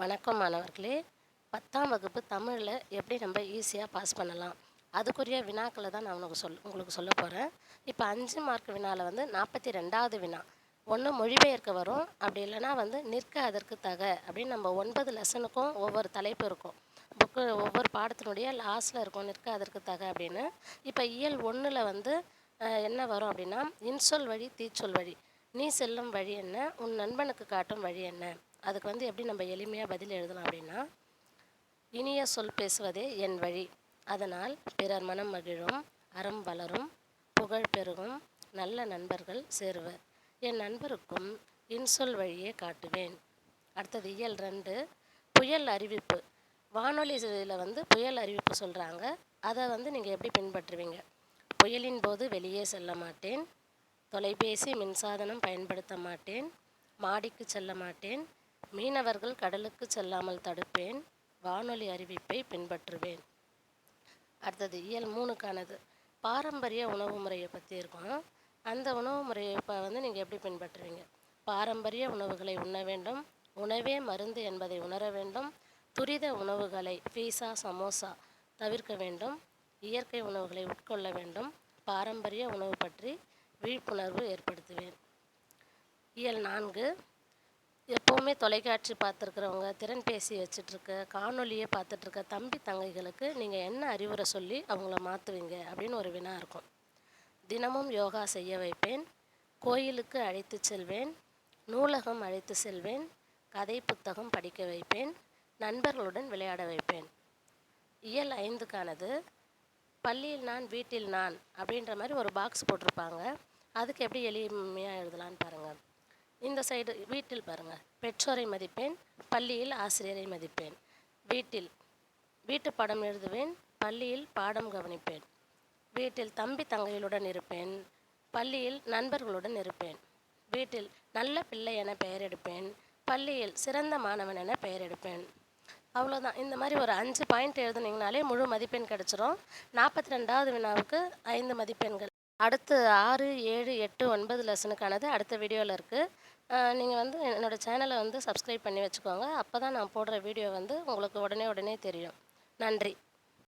வணக்கம் மாணவர்களே. பத்தாம் வகுப்பு தமிழில் எப்படி நம்ம ஈஸியாக பாஸ் பண்ணலாம்? அதுக்குரிய வினாக்களை தான் நான் உனக்கு சொல் உங்களுக்கு சொல்ல போகிறேன் இப்போ அஞ்சு மார்க் வினாவில் வந்து நாற்பத்தி ரெண்டாவது வினா. ஒன்று மொழிபெயர்க்க வரும் அப்படி இல்லைன்னா வந்து நிற்க அதற்கு தக அப்படின்னு நம்ம ஒன்பது லெசனுக்கும் ஒவ்வொரு தலைப்பு இருக்கும். புக்கு ஒவ்வொரு பாடத்தினுடைய லாஸ்ட்டில் இருக்கும் நிற்க அதற்கு தக அப்படின்னு. இப்போ இயல் ஒன்றில் வந்து என்ன வரும் அப்படின்னா இன்சொல் வழி தீச்சொல் வழி. நீ செல்லும் வழி என்ன? உன் நண்பனுக்கு காட்டும் வழி என்ன? அதுக்கு வந்து எப்படி நம்ம எளிமையாக பதில் எழுதலாம் அப்படின்னா இனிய சொல் பேசுவதே என் வழி. அதனால் பிறர் மனம் மகிழும் அறம் வளரும் புகழ் பெருகும் நல்ல நண்பர்கள் சேருவர். என் நண்பருக்கும் இன்சொல் வழியே காட்டுவேன். அடுத்தது இயல் ரெண்டு புயல் அறிவிப்பு. வானொலி இதில் வந்து புயல் அறிவிப்பு சொல்கிறாங்க அதை வந்து நீங்கள் எப்படி பின்பற்றுவீங்க? புயலின் போது வெளியே செல்ல மாட்டேன். தொலைபேசி மின்சாதனம் பயன்படுத்த மாட்டேன். மாடிக்கு செல்ல மாட்டேன். மீனவர்கள் கடலுக்கு செல்லாமல் தடுப்பேன் வானொலி அறிவிப்பை பின்பற்றுவேன். அடுத்தது இயல் மூணுக்கானது. பாரம்பரிய உணவு முறையை பற்றி இருக்கும். அந்த உணவு முறையை இப்போ வந்து நீங்கள் எப்படி பின்பற்றுவீங்க? பாரம்பரிய உணவுகளை உண்ண வேண்டும் உணவே மருந்து என்பதை உணர வேண்டும் துரித உணவுகளை பீஸா சமோசா தவிர்க்க வேண்டும் இயற்கை உணவுகளை உட்கொள்ள வேண்டும் பாரம்பரிய உணவு பற்றி விழிப்புணர்வு ஏற்படுத்துவேன். இயல் நான்கு எப்போவுமே தொலைக்காட்சி பார்த்துருக்குறவங்க திறன்பேசி வச்சுட்ருக்க காணொலியை பார்த்துட்ருக்க தம்பி தங்கைகளுக்கு நீங்கள் என்ன அறிவுரை சொல்லி அவங்கள மாற்றுவீங்க அப்படின்னு ஒரு வினா இருக்கும். தினமும் யோகா செய்ய வைப்பேன் கோயிலுக்கு அழைத்து செல்வேன் நூலகம் அழைத்து செல்வேன் கதை புத்தகம் படிக்க வைப்பேன் நண்பர்களுடன் விளையாட வைப்பேன். இயல் ஐந்துக்கானது பள்ளியில் நான் வீட்டில் நான் அப்படின்ற மாதிரி ஒரு பாக்ஸ் போட்டிருப்பாங்க. அதுக்கு எப்படி எளிமையாக எழுதலான்னு பாருங்கள் இந்த சைடு வீட்டில் பாருங்கள் பெற்றோரை மதிப்பேன் பள்ளியில் ஆசிரியரை மதிப்பேன். வீட்டில் வீட்டு பாடம் எழுதுவேன் பள்ளியில் பாடம் கவனிப்பேன். வீட்டில் தம்பி தங்கைகளுடன் இருப்பேன் பள்ளியில் நண்பர்களுடன் இருப்பேன். வீட்டில் நல்ல பிள்ளை என பெயர் எடுப்பேன் பள்ளியில் சிறந்த மாணவன் என பெயர் எடுப்பேன். அவ்வளோதான் இந்த மாதிரி ஒரு அஞ்சு பாயிண்ட் எழுதுனீங்கனாலே முழு மதிப்பெண் கிடச்சிரும். நாற்பத்தி ரெண்டாவது வினாவுக்கு ஐந்து மதிப்பெண்கள். அடுத்து ஆறு ஏழு எட்டு ஒன்பது லெசனுக்கானது அடுத்த வீடியோவில் இருக்குது நீங்கள் வந்து என்னோடய சேனலை வந்து சப்ஸ்கிரைப் பண்ணி வச்சுக்கோங்க. அப்போ தான் நான் போடுற வீடியோ வந்து உங்களுக்கு உடனே உடனே தெரியும். நன்றி.